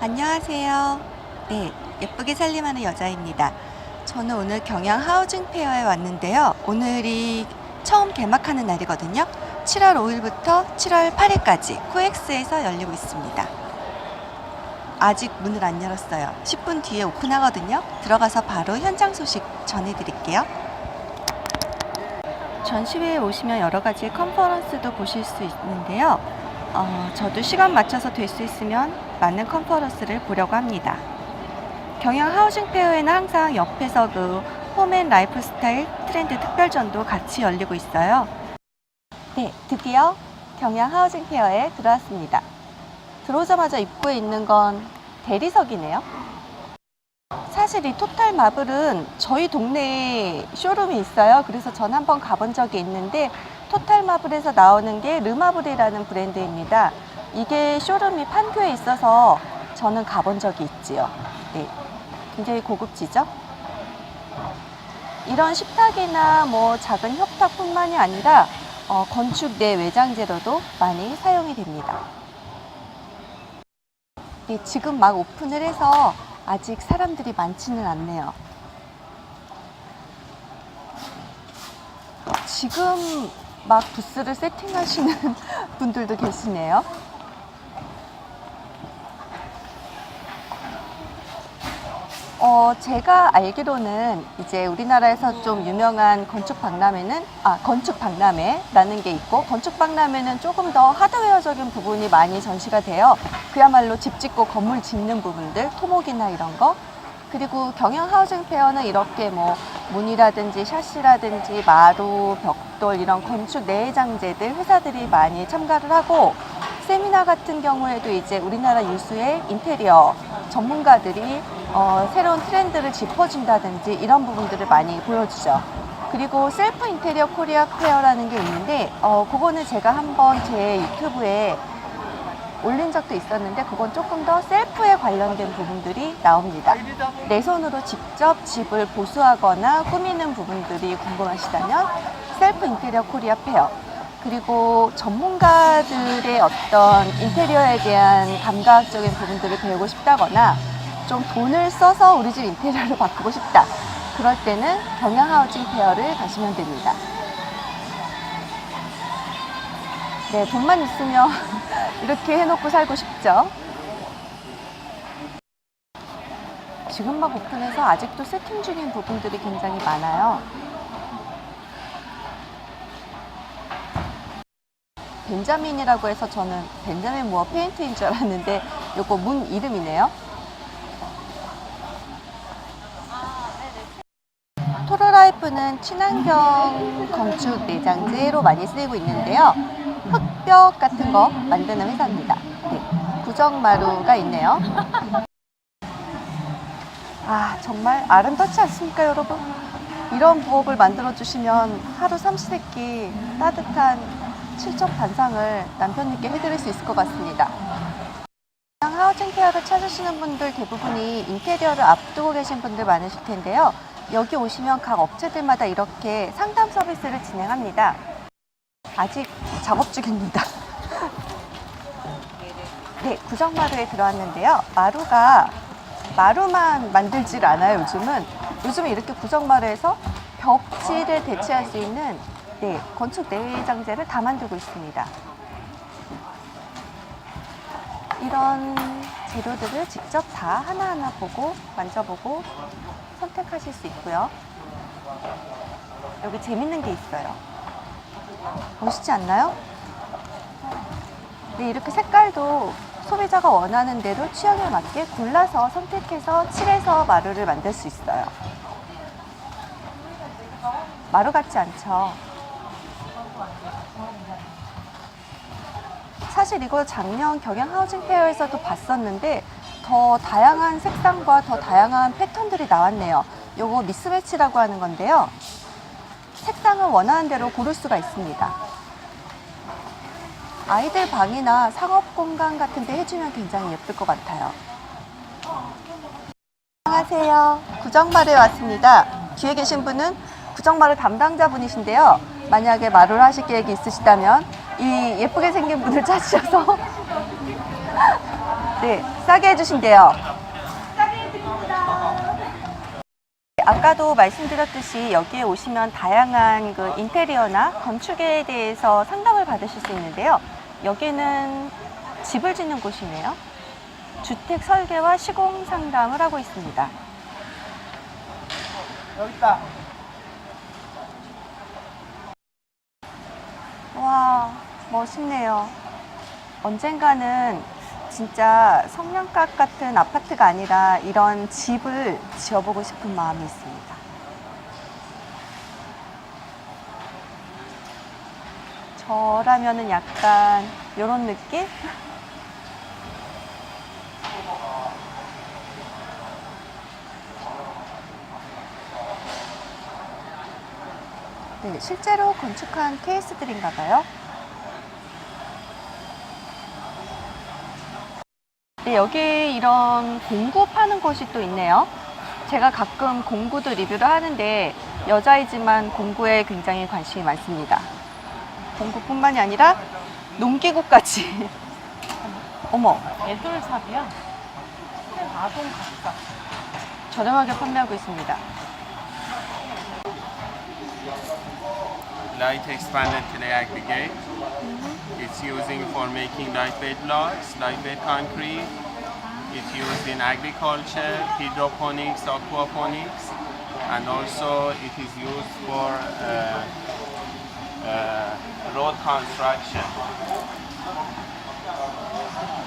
안녕하세요. 네, 예쁘게 살림하는 여자입니다. 저는 오늘 경양 하우징 페어에 왔는데요. 오늘이 처음 개막하는 날이거든요. 7월 5일부터 7월 8일까지 코엑스에서 열리고 있습니다. 아직 문을 안 열었어요. 10분 뒤에 오픈하거든요. 들어가서 바로 현장 소식 전해드릴게요. 전시회에 오시면 여러 가지 컨퍼런스도 보실 수 있는데요. 어, 저도 시간 맞춰서 될 수 있으면 많은 컨퍼런스를 보려고 합니다. 경양 하우징 페어에는 항상 옆에서 그 홈앤 라이프 스타일 트렌드 특별전도 같이 열리고 있어요. 네, 드디어 경양 하우징 페어에 들어왔습니다. 들어오자마자 입구에 있는 건 대리석이네요. 사실 이 토탈 마블은 저희 동네에 쇼룸이 있어요. 그래서 전 한번 가본 적이 있는데 토탈 마블에서 나오는 게 르마블이라는 브랜드입니다. 이게 쇼룸이 판교에 있어서 저는 가본 적이 있지요. 네. 굉장히 고급지죠? 이런 식탁이나 뭐 작은 협탁뿐만이 아니라 어, 건축 내 외장재로도 많이 사용이 됩니다. 네, 지금 막 오픈을 해서 아직 사람들이 많지는 않네요. 지금 막 부스를 세팅하시는 분들도 계시네요. 어, 제가 알기로는 이제 우리나라에서 좀 유명한 건축 박람회는, 아, 건축 박람회라는 게 있고, 건축 박람회는 조금 더 하드웨어적인 부분이 많이 전시가 돼요. 그야말로 집 짓고 건물 짓는 부분들, 토목이나 이런 거. 그리고 경영 하우징 페어는 이렇게 뭐 문이라든지 샤시라든지 마루, 벽돌 이런 건축 내장재들 회사들이 많이 참가를 하고 세미나 같은 경우에도 이제 우리나라 유수의 인테리어 전문가들이 어, 새로운 트렌드를 짚어준다든지 이런 부분들을 많이 보여주죠. 그리고 셀프 인테리어 코리아 페어라는 게 있는데 어, 그거는 제가 한번 제 유튜브에 올린 적도 있었는데 그건 조금 더 셀프에 관련된 부분들이 나옵니다. 내 손으로 직접 집을 보수하거나 꾸미는 부분들이 궁금하시다면 셀프 인테리어 코리아 페어 그리고 전문가들의 어떤 인테리어에 대한 감각적인 부분들을 배우고 싶다거나 좀 돈을 써서 우리 집 인테리어를 바꾸고 싶다. 그럴 때는 경양 하우징 페어를 가시면 됩니다. 네, 돈만 있으면 이렇게 해놓고 살고 싶죠. 지금 막 오픈해서 아직도 세팅 중인 부분들이 굉장히 많아요. 벤자민이라고 해서 저는 벤자민 무어 페인트인 줄 알았는데 요거 문 이름이네요. 토로라이프는 친환경 건축 내장재로 많이 쓰이고 있는데요. 흙벽 같은 거 만드는 회사입니다. 네, 구정마루가 있네요. 아, 정말 아름답지 않습니까, 여러분? 이런 부업을 만들어 주시면 하루 삼시세끼 따뜻한 칠적 반상을 남편님께 해드릴 수 있을 것 같습니다. 하우징 케어를 찾으시는 분들 대부분이 인테리어를 앞두고 계신 분들 많으실 텐데요. 여기 오시면 각 업체들마다 이렇게 상담 서비스를 진행합니다. 아직 작업 중입니다. 네, 구정마루에 들어왔는데요. 마루가 마루만 만들질 않아요, 요즘은. 요즘은 이렇게 구정마루에서 벽지를 대체할 수 있는 네, 건축 내장재를 다 만들고 있습니다. 이런 재료들을 직접 다 하나하나 보고 만져보고 선택하실 수 있고요. 여기 재밌는 게 있어요. 멋있지 않나요? 네, 이렇게 색깔도 소비자가 원하는 대로 취향에 맞게 골라서 선택해서 칠해서 마루를 만들 수 있어요. 마루 같지 않죠? 사실 이거 작년 경양 하우징 페어에서도 봤었는데 더 다양한 색상과 더 다양한 패턴들이 나왔네요. 요거 미스매치라고 하는 건데요. 색상을 원하는 대로 고를 수가 있습니다. 아이들 방이나 상업 공간 같은 데 해주면 굉장히 예쁠 것 같아요. 안녕하세요. 구정마루에 왔습니다. 뒤에 계신 분은 구정마루 담당자분이신데요. 만약에 마루를 하실 계획이 있으시다면 이 예쁘게 생긴 분을 찾으셔서 네, 싸게 해주신대요. 아까도 말씀드렸듯이 여기에 오시면 다양한 그 인테리어나 건축에 대해서 상담을 받으실 수 있는데요. 여기는 집을 짓는 곳이네요. 주택 설계와 시공 상담을 하고 있습니다. 여기 있다. 와, 멋있네요. 언젠가는 진짜 성냥갑 같은 아파트가 아니라 이런 집을 지어보고 싶은 마음이 있습니다. 저라면은 약간 이런 느낌? 네, 실제로 건축한 케이스들인가 봐요. 네, 여기 이런 공구 파는 곳이 또 있네요. 제가 가끔 공구도 리뷰를 하는데 여자이지만 공구에 굉장히 관심이 많습니다. 공구뿐만이 아니라 농기구까지. 어머, 애돌삽이야. 아동 각각. 저렴하게 판매하고 있습니다. light expanded clay aggregate. It's using for making lightweight blocks, lightweight concrete. It's used in agriculture, hydroponics, aquaponics, and also it is used for uh, uh, road construction.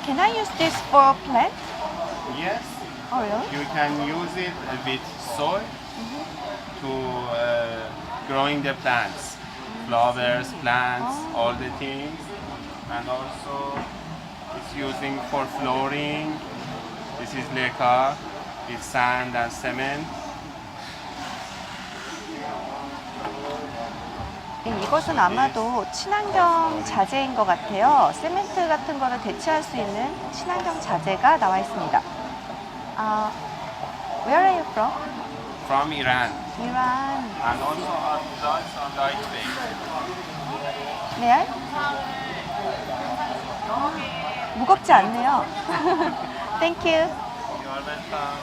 Can I use this for plant? Yes, Oh, really? you can use it with soil to uh, growing the plants, flowers, plants, all the things, and also it's using for flooring. This is leca, it's sand and cement. 네, 이것은 아마도 친환경 자재인 것 같아요. 세멘트 같은 거를 대체할 수 있는 친환경 자재가 나와 있습니다. 아, where are you from? From Iran, Iran. and also are lightweight. May I? 무겁지 않네요. Thank you. You are welcome.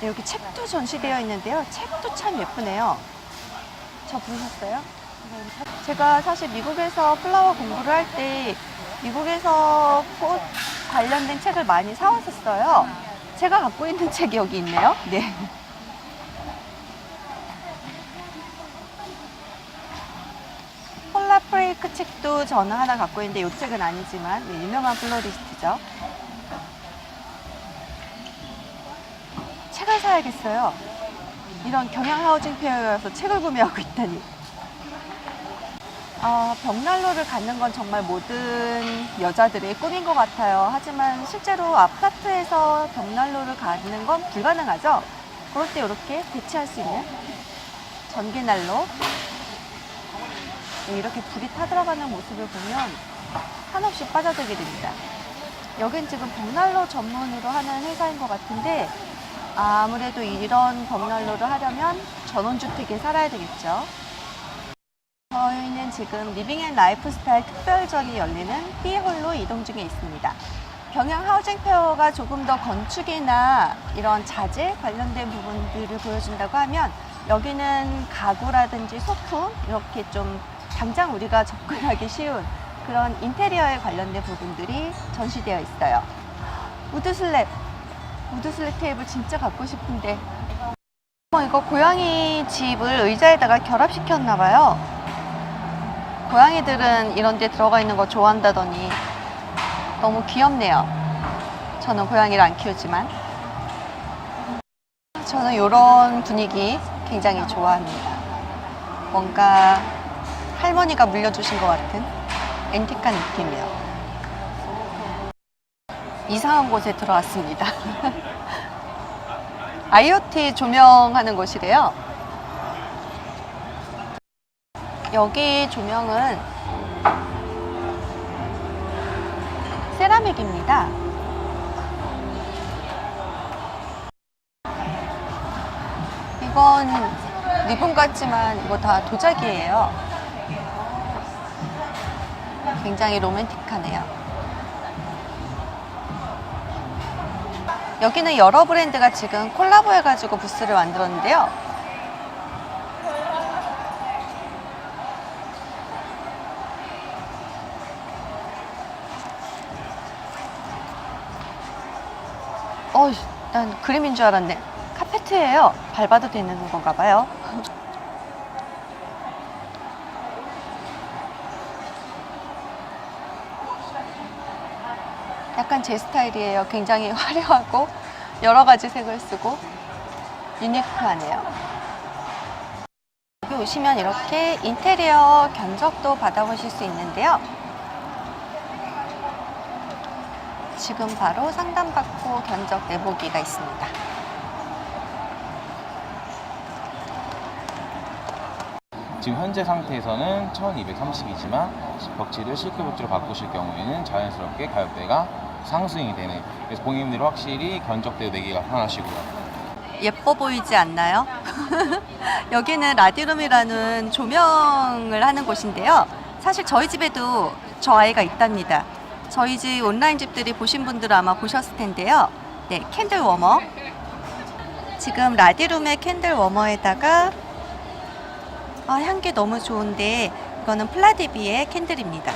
네, 여기 책도 전시되어 있는데요. 책도 참 예쁘네요. 저 보셨어요? 제가 사실 미국에서 플라워 공부를 할 때 미국에서 꽃 관련된 책을 많이 사왔었어요. 제가 갖고 있는 책이 여기 있네요. 네. 폴라 프레이크 책도 저는 하나 갖고 있는데 이 책은 아니지만 네, 유명한 플로리스트죠. 책을 사야겠어요. 이런 경양 하우징 페어에 가서 책을 구매하고 있다니. 아, 벽난로를 갖는 건 정말 모든 여자들의 꿈인 것 같아요. 하지만 실제로 아파트에서 벽난로를 갖는 건 불가능하죠. 그럴 때 이렇게 대체할 수 있는 전기난로. 네, 이렇게 불이 타들어가는 모습을 보면 한없이 빠져들게 됩니다. 여긴 지금 벽난로 전문으로 하는 회사인 것 같은데 아무래도 이런 벽난로를 하려면 전원주택에 살아야 되겠죠. 저희는 지금 리빙 앤 라이프 스타일 특별전이 열리는 B홀로 이동 중에 있습니다. 경양 하우징 페어가 조금 더 건축이나 이런 자재 관련된 부분들을 보여준다고 하면 여기는 가구라든지 소품 이렇게 좀 당장 우리가 접근하기 쉬운 그런 인테리어에 관련된 부분들이 전시되어 있어요. 우드 슬랩, 우드 슬랩 테이블 진짜 갖고 싶은데 어, 이거 고양이 집을 의자에다가 결합시켰나 봐요. 고양이들은 이런 데 들어가 있는 거 좋아한다더니 너무 귀엽네요. 저는 고양이를 안 키우지만 저는 이런 분위기 굉장히 좋아합니다. 뭔가 할머니가 물려주신 것 같은 앤틱한 느낌이에요. 이상한 곳에 들어왔습니다. IoT 조명하는 곳이래요. 여기 조명은 세라믹입니다. 이건 리본 같지만 이거 다 도자기예요. 굉장히 로맨틱하네요. 여기는 여러 브랜드가 지금 콜라보해가지고 부스를 만들었는데요. 어이, 난 그림인 줄 알았네. 카페트예요. 밟아도 되는 건가 봐요. 약간 제 스타일이에요. 굉장히 화려하고 여러 가지 색을 쓰고 유니크하네요. 여기 오시면 이렇게 인테리어 견적도 받아보실 수 있는데요. 지금 바로 상담받고 견적 내보기가 있습니다. 지금 현재 상태에서는 1230이지만 벽지를 실크 벽지로 바꾸실 경우에는 자연스럽게 가격대가 상승이 되는 그래서 고객님들이 확실히 견적대 내기가 편하시고요 예뻐 보이지 않나요? 여기는 라디룸이라는 조명을 하는 곳인데요. 사실 저희 집에도 저 아이가 있답니다. 저희 집 온라인 집들이 보신 분들은 아마 보셨을 텐데요. 네, 캔들 워머. 지금 라디룸의 캔들 워머에다가 아, 향기 너무 좋은데 이거는 플라디비의 캔들입니다.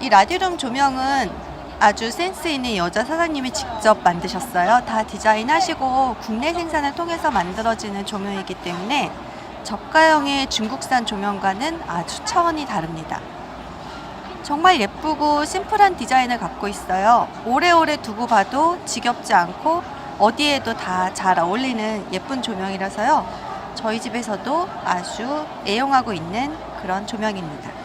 이 라디룸 조명은 아주 센스 있는 여자 사장님이 직접 만드셨어요. 다 디자인하시고 국내 생산을 통해서 만들어지는 조명이기 때문에 저가형의 중국산 조명과는 아주 차원이 다릅니다. 정말 예쁘고 심플한 디자인을 갖고 있어요. 오래오래 두고 봐도 지겹지 않고 어디에도 다 잘 어울리는 예쁜 조명이라서요. 저희 집에서도 아주 애용하고 있는 그런 조명입니다.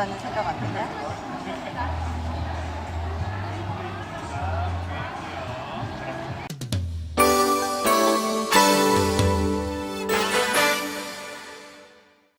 어떤 생각 안 드냐?